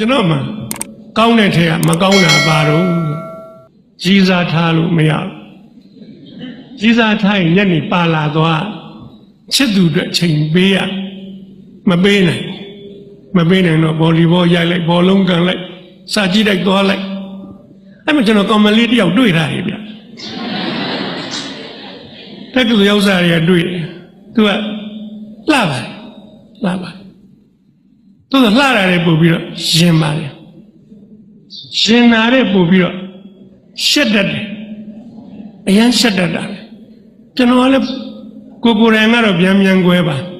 ကျွန်တော်မှကောင်းတဲ့ထဲကမကောင်းတာပါတော့ကြီးစားထားလို့မရဘူးကြီးစားထားရင်ညနေပါလာသွားချစ်သူအတွက်ချိန်ပေးရမပေးနိုင်မပေးနိုင်တော့ဘောလီဘောရိုက်လိုက်ဘောလုံးကန်လိုက်စာကြည့်လိုက်သွားလိုက်အဲ့မှာကျွန်တော်ကောင်မလေးတယောက်တွေ့ထားတယ်ဗျတက်ကလူရောက်စားတွေကတွေ့တယ်သူကလှပါတယ်လှပါတယ် သူကလှရတယ်ပို့ပြီးတော့ရင်ပါတယ်ရှင်နာတဲ့ပို့ပြီးတော့ရှက်တတ်တယ်အရန်ရှက်တတ်တာပဲကျွန်တော်ကလည်းကိုကိုယ်တိုင်ကတော့ပြန်ပြန်꿰ပါဒါ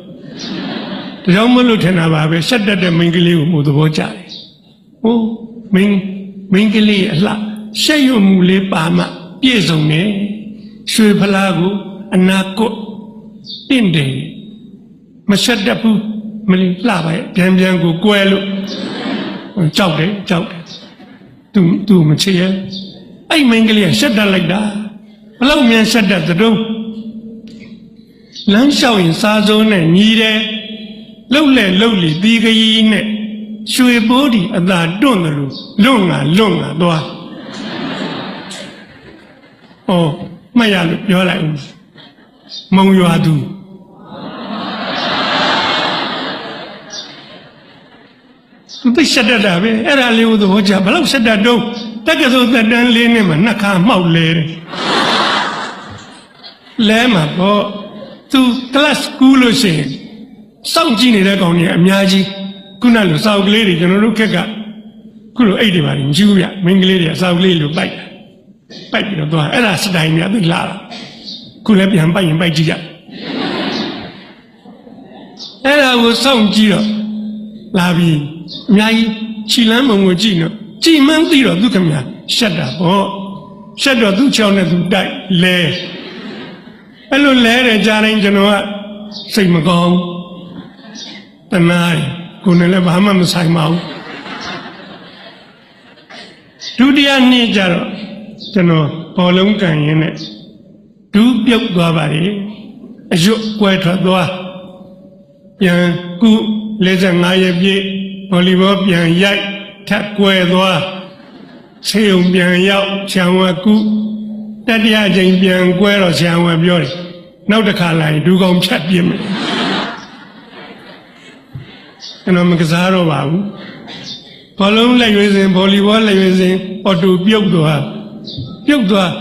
ကြောင့်မလို့ထင်တာပါပဲရှက်တတ်တဲ့မိန်းကလေးကိုမှုသဘောကျတယ်ဟိုးမင်းမင်းကလေးအလှရှက်ရွံ့မှုလေးပါမှပြည့်စုံတယ်ရွှေဖလားကိုအနာကွတ်တင့်တယ်မရှက်တတ်ဘူး မလေးလှပါရဲ့ပြန်ပြန်ကို꿰လို့ကြောက်တယ်ကြောက်တယ်သူသူမချစ်ရဲ့အဲ့မင်းကလေးကရှက်တတ်လိုက်တာဘလောက်မြန်ရှက်တတ်သတုံးလမ်းလျှောက်ရင်စားစုံးနဲ့ညီးတယ်လှုပ်လေလှုပ်လီတီးကကြီးနဲ့ရွှေပိုးဒီအသာတွန့်တယ်လို့လွန့်ငါလွန့်ငါသွားဩမှတ်ရလို့ပြောလိုက်ဦးမုံရွာသူ သူသိရှက်တတ်တာပဲအဲ့ဒါလေးကိုသဘောကျဘလောက်ရှက်တတ်တော့တက္ကသိုလ်သက်တမ်းလေးနဲ့မှနှစ်ခါမှောက်လဲတယ်လဲမှာပေါ့သူ class ကူးလို့ရှိရင်စောင့်ကြည့်နေတဲ့ကောင်ကြီးအများကြီးခုနလိုစောက်ကလေးတွေကျွန်တော်တို့ခက်ကခုလိုအိတ်တွေပါညူးရမင်းကလေးတွေစောက်ကလေးလိုပိုက်ပိုက်ပြီးတော့သွားအဲ့ဒါစတိုင်များသိလာတာခုလည်းပြန်ပိုက်ရင်ပိုက်ကြည့်ကြအဲ့ဒါကိုစောင့်ကြည့်တော့လာပြီ အများကြီးခြိလန်းမုံကိုကြည့်နော်ကြည်မှန်းသိတော့သူခမညာရှက်တာပေါ့ရှက်တော့သူ့ချောင်းနဲ့သူတိုက်လဲအဲ့လိုလဲတယ်ကြားတိုင်းကျွန်တော်ကစိတ်မကောင်းတနားကိုယ်နဲ့လည်းဘာမှမဆိုင်ပါဘူးဒုတိယနေ့ကျတော့ကျွန်တော်ဘောလုံးကန်ရင်းနဲ့ဒူးပြုတ်သွားပါလေအရွတ်ကွဲထွက်သွားပြန်ကု55ရက်ပြည့် ဗောလီဘောပြန်ရိုက်ထပ်ကွဲသွားဆေးုံပြန်ရောက်ဆံဝကုတတိယချိန်ပြန်ကွဲတော့ဆံဝပြောတယ်နောက်တစ်ခါလာရင်ဒူးကောင်ဖြတ်ပြစ်မယ်ကျွန်တော်မကစားတော့ပါဘူးဘောလုံးလက်ရွေးစဉ်ဗောလီဘောလက်ရွေးစဉ်အော်တိုပြုတ်သွားပြုတ်သွား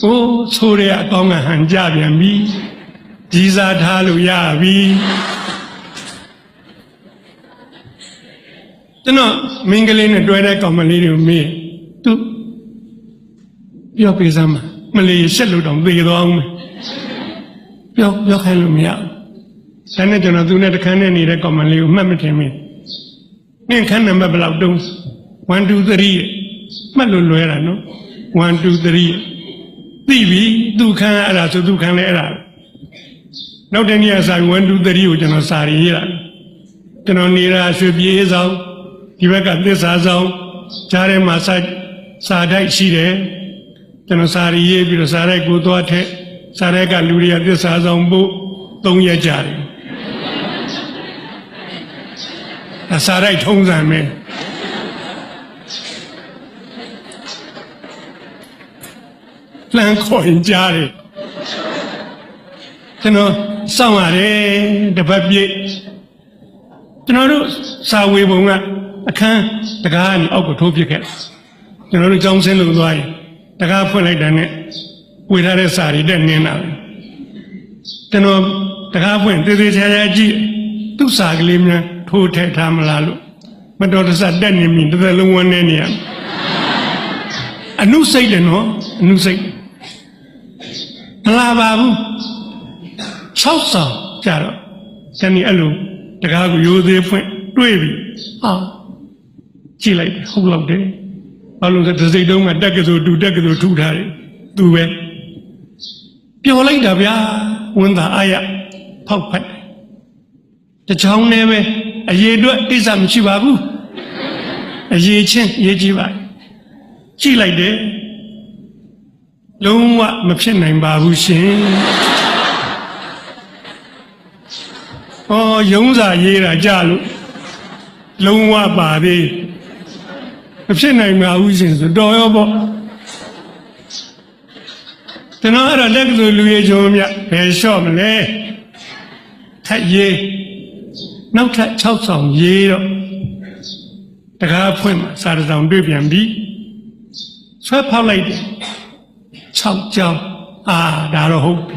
ဟိုးဆိုးရအကောင်းကဟန်ကြပြန်ပြီကြီးစားထားလို့ရပြီ ကျွန်တော်မင်းကလေးနဲ့တွဲတဲ့ကောင်မလေးတွေကိုမေးသူပြောပေးစမ်းမမလေးရှက်လို့တောင်သေသွားအောင်မယ်ပြောပြောခိုင်းလို့မရဘူးဒါနဲ့ကျွန်တော်သူနဲ့တခန်းနဲ့နေတဲ့ကောင်မလေးကိုမှတ်မထင်မင်းနင့်ခန်းနံပါတ်ဘယ်လောက်တုံး1 2 3မှတ်လို့လွယ်တာနော်1 2 3သိပြီသူခန်းအဲ့ဒါဆိုသူခန်းလဲအဲ့ဒါနောက်တနေ့ကစာ1 2 3ကိုကျွန်တော်စာရေးတာကျွန်တော်နေတာရွှေပြေးဆောင် ဒီဘက်ကသစ္စာဆောင်ကြားထဲမှာစာစာတိုက်ရှိတယ်ကျွန်တော်စာရေးပြီးတော့စာရိုက်ကိုသွားထက်စာရိုက်ကလူတွေကသစ္စာဆောင်ဖို့၃ရက်ကြာတယ်အစာရိုက်ထုံးစံပဲလမ်းခေါ်ရင်ကြားတယ်ကျွန်တော်စောင့်ရတယ်တပတ်ပြည့်ကျွန်တော်တို့စာဝေပုံက အခန်းတကားကနေအောက်ကိုထိုးပစ်ခဲ့ကျွန်တော်တို့ကြောင်းစင်းလို့သွားရင်တကားဖွင့်လိုက်တဲ့နဲ့ဝေထားတဲ့စာတွေတက်နင်းတာပဲကျွန်တော်တကားဖွင့်တေးသေးချာချာကြည့်သူ့စာကလေးများထိုးထည့်ထားမလားလို့မတော်တဆတက်နေပြီတစ်သက်လုံးဝန်းနေနေရအနုစိတ်တယ်နော်အနုစိတ်မလာပါဘူး6ဆောင်ကြတော့တနည်းအဲ့လိုတကားကိုရိုးသေးဖွင့်တွေ့ပြီဟာ ကြည့်လိုက်တယ်ဟုတ်လောက်တယ်ဘာလို့လဲစိတ်တုံးကတက်ကစိုးတူတက်ကစိုးထူထားတယ်သူပဲပျော်လိုက်တာဗျာဝန်သာအာရဖောက်ဖက်တချောင်းနဲ့ပဲအရေးအတွက်အိစ္ဆာမရှိပါဘူးအရေးချင်းရေးကြည့်ပါကြည့်လိုက်တယ်လုံးဝမဖြစ်နိုင်ပါဘူးရှင်။အော်ယုံစာရေးတာကြလို့လုံးဝပါသေး မဖြစ်နိုင်ပါဘူးရှင်ဆိုတော်ရောပေါ့ကျွန်တော်အဲ့တော့လက်ကလူလူရဲ့ဂျုံမြဘယ်လျှော့မလဲထက်ရေးနောက်ထပ်6ဆောင်ရေးတော့တကားဖွင့်မှာစာတစ်ဆောင်တွေ့ပြန်ပြီဆွဲဖောက်လိုက်တယ်6ကြောင်းအာဒါတော့ဟုတ်ပြီ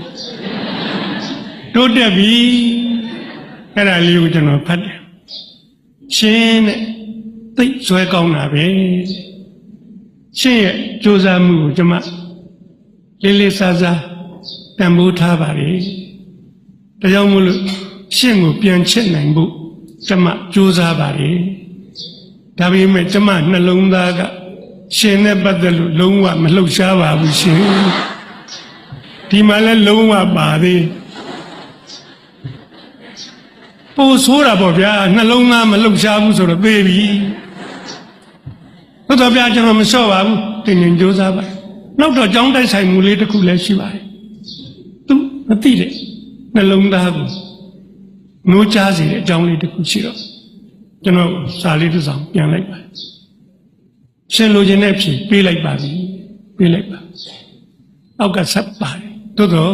တိုးတက်ပြီအဲ့ဒါလေးကိုကျွန်တော်ဖတ်တယ်ရှင်းတဲ့ သိပ်ဇွဲကောင်းတာပဲရှင်းရဲ့စူးစမ်းမှုကိုကျွန်မလေးလေးစားစားတန်ဖိုးထားပါလေဒါကြောင့်မို့လို့ရှင်းကိုပြန်ချစ်နိုင်ဖို့ကျွန်မစူးစမ်းပါလေဒါပေမဲ့ကျွန်မနှလုံးသားကရှင်နဲ့ပတ်သက်လို့လုံးဝမလှုပ်ရှားပါဘူးရှင်ဒီမှာလည်းလုံးဝပါသေးပိုဆိုးတာပေါ့ဗျာနှလုံးသားမလှုပ်ရှားဘူးဆိုတော့သေးပြီဟု တ်တော့ဗျာကျွန်တော်မလျှော့ပါဘူးတင်ရင်ကြိုးစားပါနောက်တော့ကြောင်းတိုက်ဆိုင်မှုလေးတစ်ခုလည်းရှိပါတယ်သူမသိတဲ့နှလုံးသားကိုနိုးချစေတဲ့အကြောင်းလေးတစ်ခုရှိတော့ကျွန်တော်စာလေးတစ်စောင်ပြန်လိုက်ပါရှင်လိုချင်တဲ့ဖြေပေးလိုက်ပါပြီပေးလိုက်ပါအောက်ကဆက်ပါတယ်သို့တော့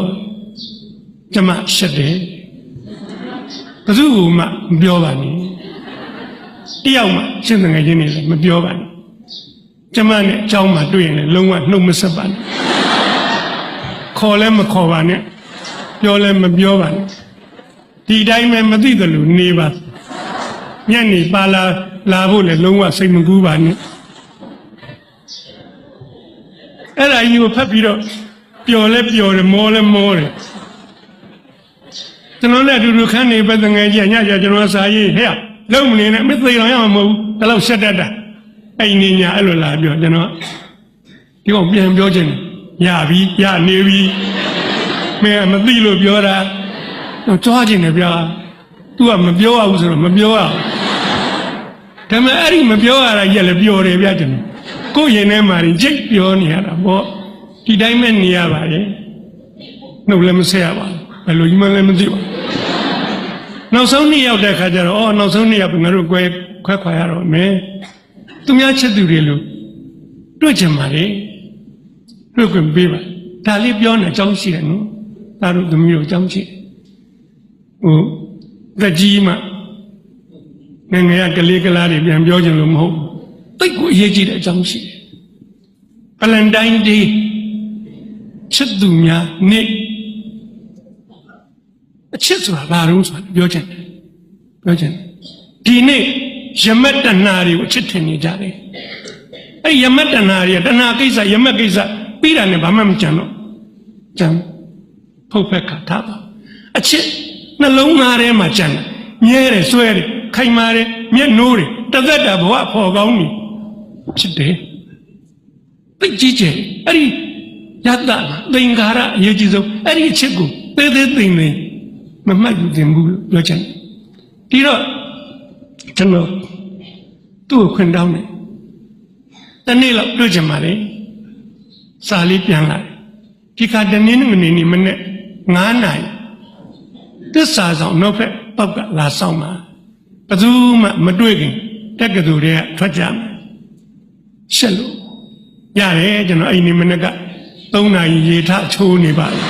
ကျမရှက်တယ်ဘယ်သူမှမပြောပါနဲ့တယောက်မှရှင်းတဲ့ငယ်ချင်းတွေလည်းမပြောပါနဲ့ ကျမနဲ့အเจ้าမှတွေ့ရင်လည်းလုံးဝနှုတ်မဆက်ပါနဲ့ခေါ်လည်းမခေါ်ပါနဲ့ပြောလည်းမပြောပါနဲ့ဒီတိုင်းပဲမသိတယ်လို့နေပါညနေပါလာလာဖို့လည်းလုံးဝစိတ်မကူးပါနဲ့အဲ့ဒါကြီးကိုဖတ်ပြီးတော့ပျော်လဲပျော်တယ်မောလဲမောတယ်ကျွန်တော်လည်းအတူတူခန်းနေပဲတငယ်ကြီးညကြကျွန်တော်စာရေးဟဲ့လုံးမနေနဲ့မသိတော့ရမှာမဟုတ်ဘူးဒါတော့ဆက်တတ်တာ အဲ့နေညာအဲ့လိုလာပြောကျွန်တော်ဒီကောင်ပြန်ပြောခြင်းရပြီရနေပြီမင်းမသိလို့ပြောတာတော့ကြွားခြင်းနဲ့ဗျာ तू ကမပြောရဘူးဆိုတော့မပြောရဘူးဒါပေမဲ့အဲ့ဒီမပြောရတာကြီးလည်းပြောတယ်ဗျာကျွန်တော်ကိုယ့်ရင်ထဲမှာကြိတ်ပြောနေရတာပေါ့ဒီတိုင်းပဲနေရပါတယ်နှုတ်လည်းမဆက်ရပါဘူးဘယ်လိုကြီးမှလည်းမသိပါဘူးနောက်ဆုံးနေ့ရောက်တဲ့ခါကျတော့အော်နောက်ဆုံးနေ့ရောက်ပြီငါတို့ကွဲခွဲခွာရတော့မယ် သူများချစ်သူတွေလို့တွေ့ချင်ပါလေတွေ့ခွင့်ပေးပါဒါလေးပြောနေအကြောင်းရှိတယ်နော်ဒါတို့သမီးတို့အကြောင်းရှိတယ်ဟိုသက်ကြီးမှငယ်ငယ်ကကလေးကလားတွေပြန်ပြောချင်လို့မဟုတ်ဘူးတိတ်ကိုအရေးကြီးတဲ့အကြောင်းရှိတယ်ဗလန်တိုင်းဒေးချစ်သူများနေ့အချစ်ဆိုတာဘာလို့ဆိုတာပြောချင်တယ်ပြောချင်တယ်ဒီနေ့ ယမက်တဏ္ဍာတွေကိုအချစ်ထင်နေကြတယ်အဲ့ယမက်တဏ္ဍာတွေကတဏ္ဍာကိစ္စယမက်ကိစ္စပြီးတာနဲ့ဘာမှမကြံတော့ကြံဖုတ်ဖက်ခါထားပါအချစ်နှလုံးသားထဲမှာကြံတယ်မြဲတယ်ဆွဲတယ်ခိုင်မာတယ်မျက်နှိုးတယ်တသက်တာဘဝဖော်ကောင်းနေဖြစ်တယ်သိကြီးကျယ်အဲ့ဒီယတ္တသင်္ခါရအရေးကြီးဆုံးအဲ့ဒီအချစ်ကိုသေးသေးသိမ့်သိမ့်မမှတ်ယူသင်ဘူးလို့ပြောချင်တယ်ဒီတော့ ကျွန်တော်သူ့ကိုခွင့်တောင်းတယ်တနေ့လောက်တွေ့ကြမှာလေစာလေးပြန်လာတယ်ဒီခါတနေ့မနေ့နေ့မနေ့9နာရီသစ္စာဆောင်နောက်ဖက်ပောက်ကလာဆောင်မှာဘယ်သူမှမတွေ့ခင်တက်ကတူတွေကထွက်ကြမယ်ရှက်လို့ရတယ်ကျွန်တော်အဲ့ဒီမနေ့က3နာရီရေထချိုးနေပါလေ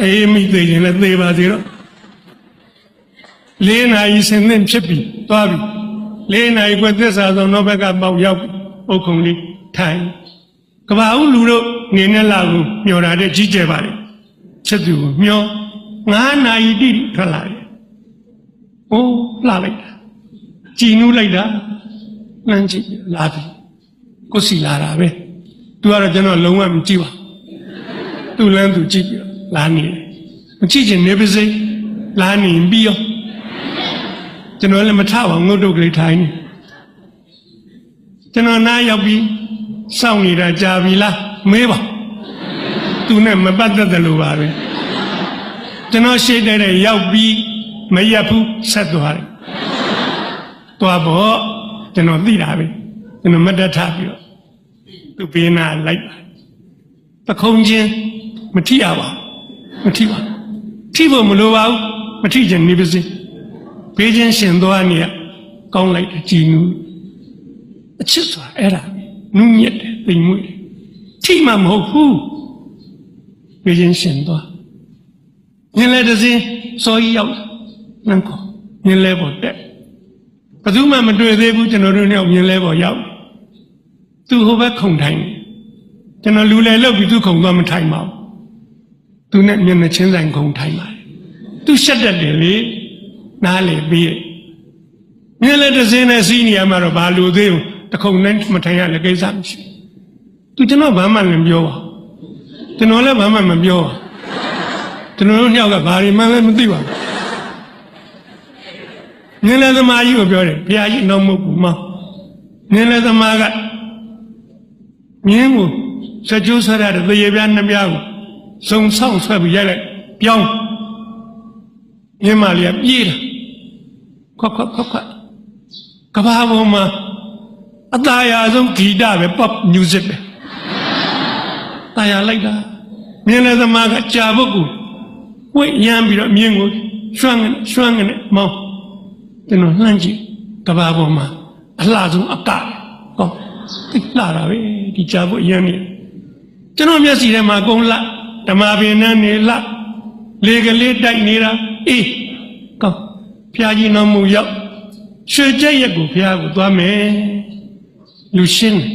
အေးမိသေးရင်လည်းသေပါသေးတော့ လေးနာရီဆင်းသင့်ဖြစ်ပြီသွားပြီလေးနာရီကွသစ္စာဆောင်နောက်ဘက်ကပေါက်ရောက်အုတ်ခုံလေးထိုင်ကဘာဦးလူတို့နေနဲ့လာကိုမျောတာတဲ့ကြီးကျယ်ပါလေချက်သူကိုမျော9နာရီတိတိထွက်လာတယ်။အိုးလှလိုက်တာ။ကြည်နူးလိုက်တာ။လမ်းကြည့်လာပြီ။ကိုစီလာတာပဲ။ तू ကတော့ကျွန်တော်လုံးဝမကြည့်ပါဘူး။ तू လမ်း तू ကြည့်ပြီးတော့လာနေတယ်။မကြည့်ချင်နေပါစေ။လာနေပြီးရော ကျွန်တော်လည်းမထပါငုတ်တုတ်ကလေးထိုင်နေ။ကျွန်တော်နားရောက်ပြီးစောင့်နေတာကြာပြီလားမေးပါ။ तू နဲ့မပတ်သက်တယ်လို့ပါပဲ။ကျွန်တော်ရှေ့တဲ့တဲ့ရောက်ပြီးမရက်ဘူးဆက်သွားတယ်။သွားဖို့ကျွန်တော်သိတာပဲ။ကျွန်တော်မတ်တတ်ထားပြီးတော့သူပေးနာလိုက်ပါ။ပခုံးချင်းမထိရပါဘူး။မထိပါဘူး။ထိဖို့မလိုပါဘူး။မထိချင်နေပါစေ။ ဘေးချင်းရှင်သွားနေရကောင်းလိုက်တယ်ကြည်နူးအချစ်ဆိုတာအဲ့ဒါနုညက်တယ်သိမ်မွေ့တယ်ထိမှမဟုတ်ဘူးပြင်းရှင်သွားညင်လဲတစ်စင်းစောကြီးရောက်နန်းခေါ်ညင်လဲပေါ်တက်ဘယ်သူမှမတွေ့သေးဘူးကျွန်တော်တို့နဲ့ညင်လဲပေါ်ရောက်သူဟိုဘက်ခုံထိုင်တယ်ကျွန်တော်လူလဲလောက်ပြီးသူခုံသွားမထိုင်ပါဘူးသူနဲ့မျက်နှာချင်းဆိုင်ခုံထိုင်ပါတယ်သူရှက်တတ်တယ်လေ နားလေပြီးရဲ့ညင်လဲတစ်စင်းနဲ့စီးနေရမှာတော့ဘာလို့သေးဘူးတခုံနဲ့မထိုင်ရလည်းကိစ္စမရှိဘူးသူကျွန်တော်ဘာမှလည်းပြောပါကျွန်တော်လည်းဘာမှမပြောပါကျွန်တော်တို့ညောက်ကဘာတွေမှလည်းမသိပါဘူးညင်လဲသမားကြီးကိုပြောတယ်ဘုရားကြီးတော့မဟုတ်ဘူးမောင်ညင်လဲသမားကမြင်းကိုစကြိုးဆွဲရတဲ့သေရပြားနှစ်ပြားကိုစုံဆောင်ဆွဲပြီးရိုက်လိုက်ပြောင်းမြင်းမလေးကပြေးတာ ခွက်ခွက်ခွက်ခွက်ကဘာပေါ်မှာအသားရဆုံးဂီတပဲ pop music ပဲတာယာလိုက်တာမြင်းလည်းသမားကကြာပုတ်ကိုဝိတ်ရမ်းပြီးတော့မြင်းကိုရွှမ်းရွှမ်းနဲ့မောင်းကျွန်တော်လှမ်းကြည့်ကဘာပေါ်မှာအလှဆုံးအကပဲဟောသိလှတာပဲဒီကြာပုတ်ရမ်းနေကျွန်တော်မျက်စိထဲမှာကုန်းလှဓမ္မပင်နဲ့နေလှလေကလေးတိုက်နေတာအေးကောင်း ဖျားကြီးတော်မူရောက်ရွှေကြက်ရက်ကိုဖျားကိုသွားမယ်လူရှင်းတယ်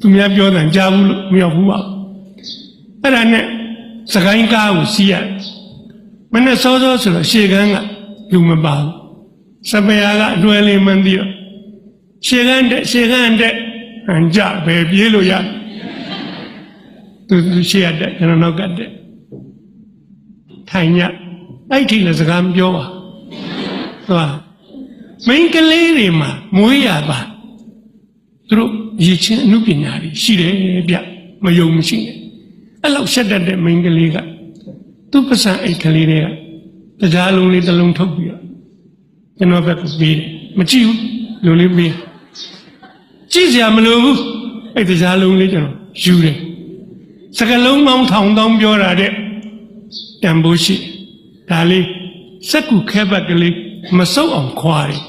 သူများပြောတယ်ကြားဘူးလို့မရောက်ဘူးပါဘူးအဲ့ဒါနဲ့စကိုင်းကားကိုစီးရတယ်မနဲ့စောစောဆိုတော့ရှေကန်းကလူမပါဘူးစပယ်ကအတွဲလေးမှန်းပြီးတော့ရှေကန်းတဲ့ရှေကန်းတဲ့အန်ကြပဲပြေးလို့ရသူသူရှေရတဲ့ကျွန်တော်နောက်ကတဲ့ထိုင်ညအဲ့ထိလည်းစကားမပြောပါ သွားမိန်းကလေးတွေမှာမွေးရပါသူတို့ရည်ချင်းအမှုပညာတွေရှိတယ်ဗျမယုံမရှိနဲ့အဲ့လောက်ရှက်တတ်တဲ့မိန်းကလေးကသူ့ပစံအိတ်ကလေးတွေကတရားလုံးလေးတစ်လုံးထုတ်ပြီးတော့ကျွန်တော်ဘက်ကပေးတယ်မကြည့်ဘူးလူလေးပေးကြည့်စရာမလိုဘူးအဲ့တရားလုံးလေးကျွန်တော်ယူတယ်စကလုံးပေါင်းထောင်တောင်းပြောတာတဲ့တန်ဖိုးရှိဒါလေးစက်ကူခဲဘက်ကလေး မစုပ်အောင်ခွာတယ်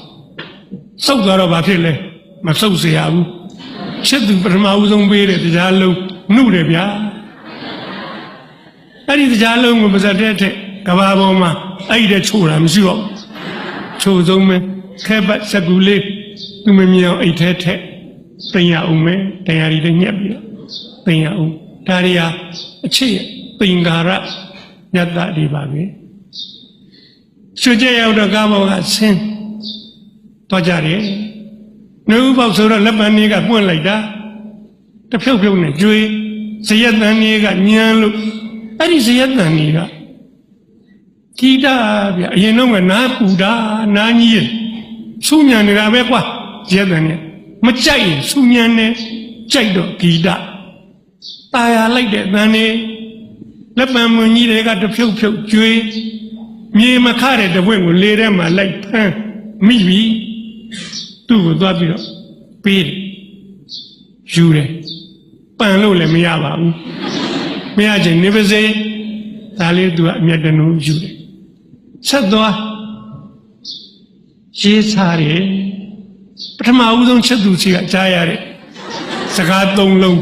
စုပ်သွားတော့ဘာဖြစ်လဲမစုပ်เสียဘူးချစ်သူပထမဦးဆုံးပေးတဲ့တရားလုံးနှုတယ်ဗျာအဲ့ဒီတရားလုံးကိုမစက်တဲ့တဲ့ကဘာပေါ်မှာအဲ့ဒီတဲ့ချိုးတာမရှိတော့ချိုးဆုံးပဲခဲပတ်စကူလေးသူမမြင်အောင်အိတ်ထဲထက်တင်ရအောင်မယ်တရားရီလည်းညက်ပြီးတော့တင်ရအောင်ဒါရီဟာအချစ်ရဲ့ပင်္ဂါရညတ္တဒီပါပဲ ရွှေကြရောက်တော့ကားပေါ်ကဆင်းတော့ကြတယ်နှုတ်ပေါက်ဆိုတော့လက်ပံကြီးကပွင့်လိုက်တာတဖြုတ်ဖြုတ်နဲ့ကျွေးဇယက်တန်ကြီးကညံလို့အဲ့ဒီဇယက်တန်ကြီးကကြည်တာဗျအရင်တော့ကနားပူတာနားကြီးရဆူညံနေတာပဲကွာဇယက်တန်ကြီးမကြိုက်ရင်ဆူညံနေကြိုက်တော့ဂီတตายာလိုက်တဲ့တန်နေလက်ပံမွန်ကြီးတွေကတဖြုတ်ဖြုတ်ကျွေး မြေမခတဲ့တပွင့်ကိုလေထဲမှာလိုက်ဖမ်းမိပြီသူ့ကိုသွားပြီးတော့ပေးတယ်ယူတယ်ပန်လို့လည်းမရပါဘူးမရချင်နေပါစေဒါလေးသူကအမျက်တနူးယူတယ်ဆက်သွားရေးစားတယ်ပထမဦးဆုံးချက်သူစီကကြားရတဲ့စကားသုံးလုံး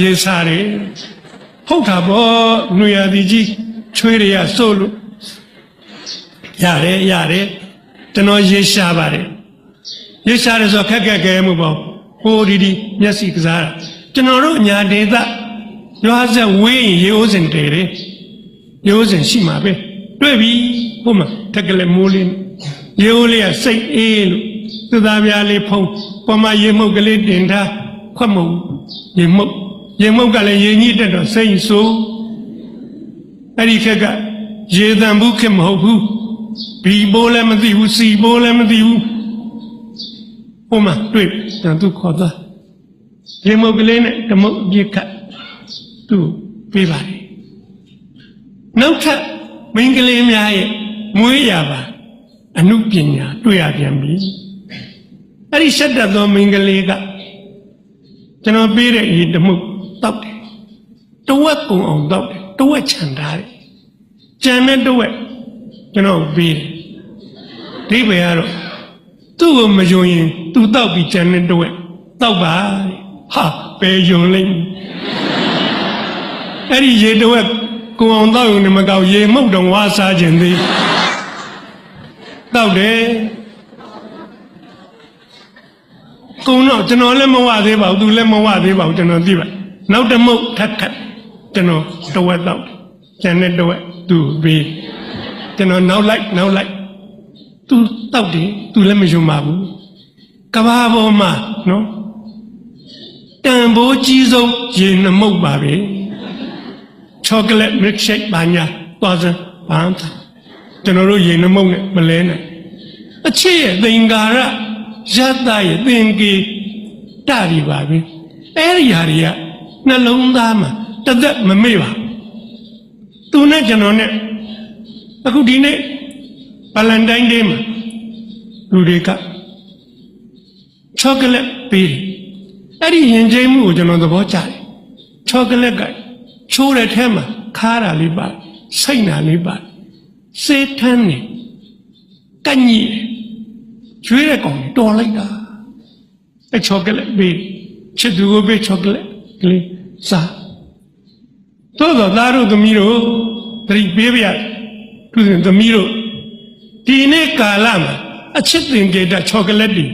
ရေးစားတယ်ဟုတ်တာပေါ့ຫນွေရသည်ကြီး ချွေးတွေကစိုးလို့ရတယ်ရတယ်ကျွန်တော်ရေရှားပါတယ်ရေရှားတယ်ဆိုတော့ခက်ခက်ခဲမှုပေါ့ဟိုဒီဒီမျက်စိကစားတာကျွန်တော်တို့ညာဒေသရွာဆက်ဝေးရင်ရေအိုးစင်တယ်တယ်ရေအိုးစင်ရှိမှာပဲတွေ့ပြီဟိုမှာတက်ကလေးမိုးလေးရေအိုးလေးကစိတ်အေးလို့သူသားပြားလေးဖုံးပေါ်မှာရေမှုတ်ကလေးတင်ထားခွက်မုံရေမှုတ်ရေမှုတ်ကလည်းရေညှိတက်တော့စိတ်ဆိုး အဲ့ဒီခက်ကရေတန်ဘူးခင်မဟုတ်ဘူးဘီဘိုးလည်းမသိဘူးစီဘိုးလည်းမသိဘူးဟိုမှာတွေ့တန်သူခေါ်သွားရေမုတ်ကလေးနဲ့ဓမုတ်အပြစ်ခတ်သူ့ပေးပါလေနောက်ထပ်မင်းကလေးများရဲ့မွေးရပါအမှုပညာတွေ့ရပြန်ပြီအဲ့ဒီရှက်တတ်သောမင်းကလေးကကျွန်တော်ပေးတဲ့ရေဓမုတ်တောက်တယ်တဝက်ကုံအောင်တောက်တယ် တဝက်ခြံထားတယ်ကြံတဲ့တဝက်ကျွန်တော်ပေးတယ်ဒီပဲကတော့သူသူ့ကိုမယုံရင်သူတောက်ပြီးကြံတဲ့တော့တောက်ပါတဲ့ဟာပဲယုံလိမ့်မယ်အဲ့ဒီရေတော့ကိုအောင်တောက်ရုံနဲ့မကောက်ရေမှုတ်တော့ဝါစားခြင်းသေးတောက်တယ်ကုံတော့ကျွန်တော်လည်းမဝသေးပါဘူးသူလည်းမဝသေးပါဘူးကျွန်တော်သိပါနောက်တစ်မုတ်ထပ်ခတ် ကျွန်တော်တဝက်တော့ကျန်တဲ့တဝက်သူပြီးကျွန်တော်နောက်လိုက်နောက်လိုက်သူတောက်တယ်သူလည်းမယုံပါဘူးကဘာပေါ်မှာနော်တန်ဖိုးကြီးဆုံးရေနှမုတ်ပါပဲချောကလက်မစ်ရှိတ်ပါညာသွားစမ်းဘာသာကျွန်တော်တို့ရေနှမုတ်နဲ့မလဲနဲ့အချစ်ရဲ့သင်္ကာရရတ္တရဲ့သင်္ကေတတွေပါပဲအဲ့ဒီဟာတွေကနှလုံးသားမှာ တသက်မမေ့ပါသူနဲ့ကျွန်တော်နဲ့အခုဒီနေ့ဗလန်တိုင်းဒေးမှာလူတွေကချောကလက်ပေးတယ်အဲ့ဒီရင်ကျိမ်းမှုကိုကျွန်တော်သဘောကျတယ်ချောကလက်ကချိုးတဲ့ထဲမှာခါတာလေးပါစိတ်နာလေးပါစေးထမ်းနေကန့်ကြီးတယ်ကျွေးတဲ့ကောင်ကြီးတော်လိုက်တာအဲ့ချောကလက်ပေးချစ်သူကိုပေးချောကလက်ကလေးစား တို့တော့သားတို့သမီးတို့တတိပေးပြရသူစဉ်သမီးတို့ဒီနေ့ကာလမှာအချစ်တင်ကြတဲ့ချောကလက်တွေ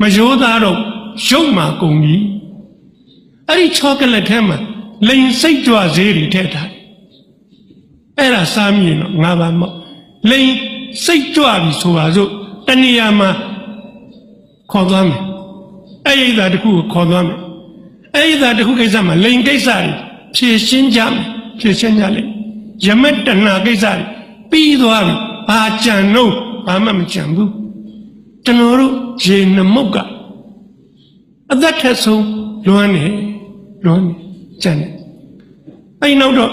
မရိုးသားတော့ရုပ်မှာကုန်ပြီအဲ့ဒီချောကလက်ထဲမှာလိန်စိတ်ကြွဈေးတွေထည့်ထားတယ်အဲ့ဒါစားမြင်တော့ငါပါမော့လိန်စိတ်ကြွပြီဆိုပါစို့တဏှာမှာခေါ်သွားမယ်အဲ့ဒီသာတစ်ခုကိုခေါ်သွားမယ်အဲ့ဒီသာတစ်ခုကိစ္စမှာလိန်ကိစ္စတွေ ဖြည့်ရှင်းကြမယ်ဖြည့်ရှင်းကြလိမ့်ယမက်တဏှာကိစ္စတွေပြီးသွားပြီဘာကြံတော့ဘာမှမကြံဘူးကျွန်တော်တို့ရေနမုတ်ကအသက်ထက်ဆုံးလွမ်းနေလွမ်းနေကြံနေအဲ့နောက်တော့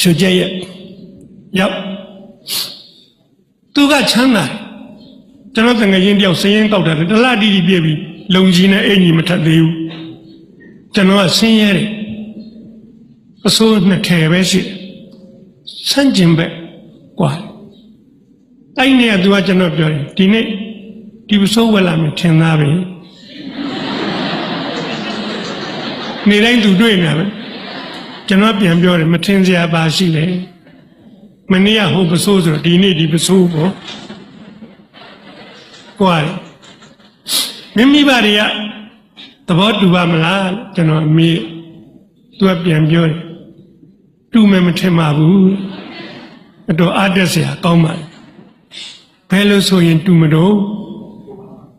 ဆွကြရဲ့ရောက်သူကချမ်းသာတယ်ကျွန်တော်တငယ်ချင်းတယောက်စည်ရင်ကောက်တယ်တလားတီတီပြည့်ပြီးလုံကြီးနဲ့အင်ကြီးမထက်သေးဘူးကျွန်တော်ကဆင်းရဲတယ် အစိုးနှစ်ထည်ပဲရှိတယ်ဆန့်ကျင်ဘက်กว่าအဲ့ဒီနေရာသူကကျွန်တော်ပြောတယ်ဒီနေ့ဒီပစိုးဝက်လာမယ်ထင်သားပဲနေတိုင်းသူတွေ့နေတယ်ကျွန်တော်ပြန်ပြောတယ်မထင်စရာပါရှိလေမနေ့ကဟိုပစိုးဆိုတော့ဒီနေ့ဒီပစိုးပေါ့ကွာမိမိဘာတွေကသဘောတူပါမလားလို့ကျွန်တော်အမေသူကပြန်ပြောတယ် တူမယ်မထင်ပါဘူးအတော်အားတက်စရာကောင်းပါလေဘယ်လိုဆိုရင်တူမတော့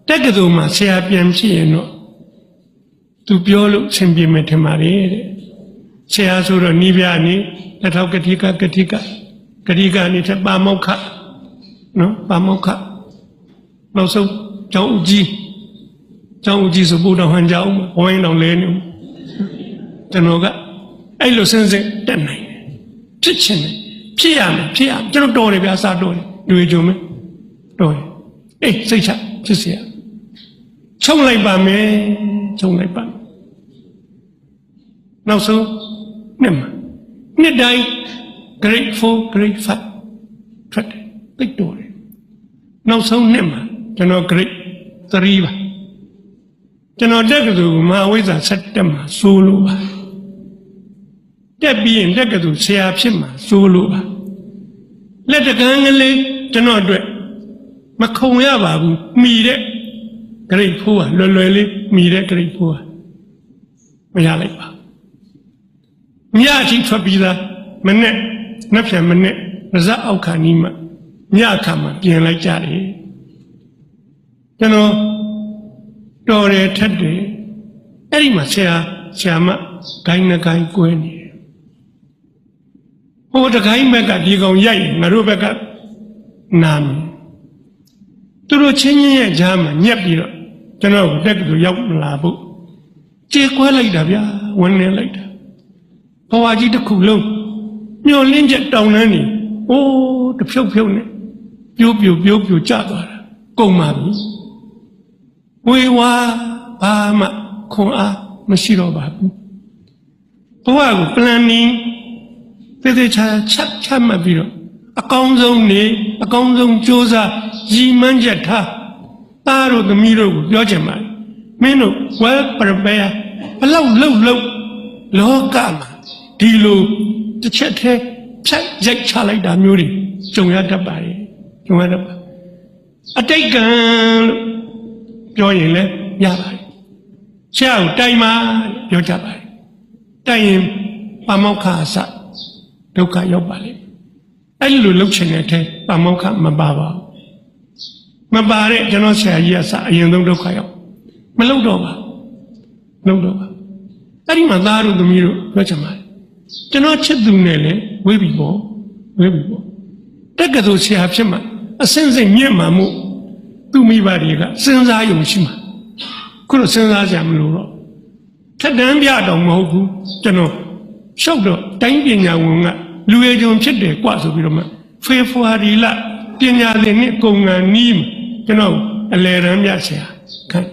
တက်ကတူမှာဆရာပြန်ဖြစ်ရင်တော့သူပြောလို့အဆင်ပြေမယ်ထင်ပါလေတဲ့ဆရာဆိုတော့နိဗျာနေလက်ထောက်ကတိကကတိကကတိကနေထပါမောက္ခနော်ပါမောက္ခနောက်ဆုံးကျောင်းဦးကြီးကျောင်းဦးကြီးဆိုဘုရားဟန်ကြောင်းဝိုင်းတော်လဲနေကျွန်တော်ကအဲ့လိုစဉ်စဉ်တက်နိုင်တယ် ဖြစ်ချင်တယ်ဖြစ်ရမယ်ဖြစ်ရမယ်ကျွန်တော်တော်တယ်ဗျာစတော်တယ်တွေ့ကြုံမယ်တော်တယ်အေးစိတ်ချဖြစ်เสียချုံလိုက်ပါမယ်ချုံလိုက်ပါနောက်ဆုံးနှစ်မှာနှစ်တိုင်း grade 4 grade 5ထွက်တယ်သိတော်တယ်နောက်ဆုံးနှစ်မှာကျွန်တော် grade 3ပါကျွန်တော်တက်ကတူမဟာဝိဇ္ဇာ7တက်မှာစိုးလို့ပါ တက်ပြီးရင်တက်ကတူဆရာဖြစ်မှာစိုးလို့ပါလက်တကန်းကလေးကျွန်တော်အတွက်မခုံရပါဘူးမိတဲ့ဂရိတ်ဖိုးကလွယ်လွယ်လေးမိတဲ့ဂရိတ်ဖိုးကမရလိုက်ပါညအထိထွက်ပြီးသားမနဲ့နှစ်ဖြန်မနဲ့ပါဇက်အောက်ခါနီးမှညအခါမှပြင်လိုက်ကြတယ်ကျွန်တော်တော်တယ်ထက်တယ်အဲ့ဒီမှာဆရာဆရာမဂိုင်းနှကိုင်းကွဲနေ တယ်ဟိုတခိုင်းဘက်ကဒီကောင်ရိုက်ငါတို့ဘက်ကနာမယ်သူတို့ချင်းချင်းရဲ့ကြားမှာညက်ပြီးတော့ကျွန်တော်တက်ကတူရောက်မလာဘူးကြေခွဲလိုက်တာဗျာဝင်နေလိုက်တာဘဝကြီးတစ်ခုလုံးညှော်လင်းချက်တောင်းနှန်းနေအိုးတဖြုတ်ဖြုတ်နဲ့ပြိုးပြိုးပြိုးပြိုးကျသွားတာကုန်ပါပြီဝေဝါဘာမှခွန်အားမရှိတော့ပါဘူးဘဝကို planning သေသေးချာချက်ချက်မှတ်ပြီးတော့အကောင်းဆုံးနေအကောင်းဆုံးကြိုးစားရည်မှန်းချက်ထားသားတို့သမီးတို့ကိုပြောချင်ပါတယ်မင်းတို့ well prepare ဘလောက်လှုပ်လှုပ်လောကမှာဒီလိုတစ်ချက်တည်းဖြတ်ရိုက်ချလိုက်တာမျိုးတွေကြုံရတတ်ပါတယ်ကြုံရတတ်ပါအတိတ်ကံလို့ပြောရင်လည်းရပါတယ်ဆရာကိုတိုင်ပါပြောကြပါတယ်တိုင်ရင်ပါမောက္ခအစ ဒုက္ခရောက်ပါလိမ့်မယ်အဲ့လိုလှုပ်ချင်တဲ့အထဲပါမောက္ခမပါပါဘူးမပါတဲ့ကျွန်တော်ဆရာကြီးကစအရင်ဆုံးဒုက္ခရောက်မလှုပ်တော့ပါလှုပ်တော့ပါအဲ့ဒီမှာသားတို့သမီးတို့ပြောချင်ပါတယ်ကျွန်တော်ချစ်သူနဲ့လည်းဝေးပြီပေါ့ဝေးပြီပေါ့တက်ကတော်ဆရာဖြစ်မှာအစင်းစိမ်မြင့်မှာမို့သူမိဘတွေကစဉ်းစားယုံရှိမှာခုတော့စဉ်းစားကြမလို့တော့ထက်တန်းပြတော့မဟုတ်ဘူးကျွန်တော်ရှောက်တော့တိုင်းပညာဝန်က လူရည်ကြုံဖြစ်တယ်กว่าဆိုပြီးတော့မှဖေဖော်ဝါရီလပညာသင်နှစ်ကုန်ငံနီးမှာကျွန်တော်အလဲရန်ပြဆရာခိုင်း